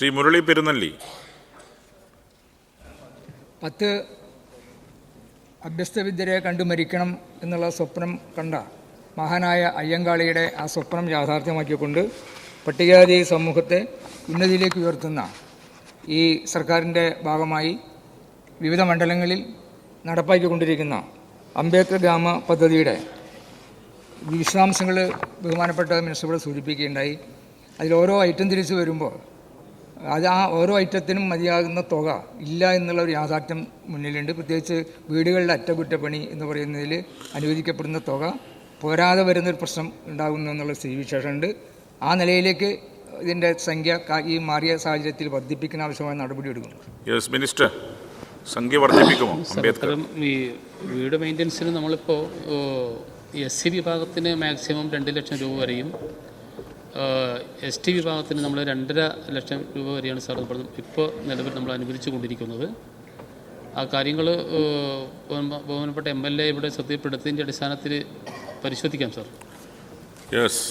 ശ്രീ മുരളി പെരുന്നല്ലി. പത്ത് അഭ്യസ്തവിദ്യരെ കണ്ടു മരിക്കണം എന്നുള്ള സ്വപ്നം കണ്ട മഹാനായ അയ്യങ്കാളിയുടെ ആ സ്വപ്നം യാഥാർത്ഥ്യമാക്കിക്കൊണ്ട് പട്ടികജാതി സമൂഹത്തെ ഉന്നതിയിലേക്ക് ഉയർത്തുന്ന ഈ സർക്കാരിന്റെ ഭാഗമായി വിവിധ മണ്ഡലങ്ങളിൽ നടപ്പാക്കിക്കൊണ്ടിരിക്കുന്ന അംബേദ്കർ ഗ്രാമ പദ്ധതിയുടെ വിശദാംശങ്ങൾ ബഹുമാനപ്പെട്ട മിനിസ്റ്റർ സൂചിപ്പിക്കുകയുണ്ടായി. അതിൽ ഓരോ ഐറ്റം തിരിച്ചു വരുമ്പോൾ അത് ആ ഓരോ ഐറ്റത്തിനും മതിയാകുന്ന തുക ഇല്ല എന്നുള്ള ഒരു യാഥാർത്ഥ്യം മുന്നിലുണ്ട്. പ്രത്യേകിച്ച് വീടുകളിലെ അറ്റകുറ്റപ്പണി എന്ന് പറയുന്നതിൽ അനുവദിക്കപ്പെടുന്ന തുക പോരാതെ വരുന്നൊരു പ്രശ്നം ഉണ്ടാകുന്നു എന്നുള്ള സ്ഥിതിവിശേഷമുണ്ട്. ആ നിലയിലേക്ക് ഇതിന്റെ സംഖ്യ ഈ മാറിയ സാഹചര്യത്തിൽ വർദ്ധിപ്പിക്കുന്ന ആവശ്യമായ നടപടി എടുക്കുന്നു. Yes minister. സംഖ്യ വർദ്ധിപ്പിക്കുമോ? അംബേദ്കർ. അത്തരം ഈ വീട് മെയിന്റനൻസിന് നമ്മളിപ്പോൾ എസ് സി വിഭാഗത്തിന് മാക്സിമം രണ്ട് ലക്ഷം രൂപ വരെയും എസ് ടി വിഭാഗത്തിന് നമ്മൾ രണ്ടര ലക്ഷം രൂപ വരെയാണ് സാർ ഇപ്പോൾ ഇപ്പോൾ നിലവിൽ നമ്മൾ അനുവദിച്ചു കൊണ്ടിരിക്കുന്നത്. ആ കാര്യങ്ങൾ ബഹുമാനപ്പെട്ട എം എൽ എ ഇവിടെ ശ്രദ്ധപ്പെടുത്തിയതിന്റെ അടിസ്ഥാനത്തിൽ പരിശോധിക്കാം സാർ. യെസ്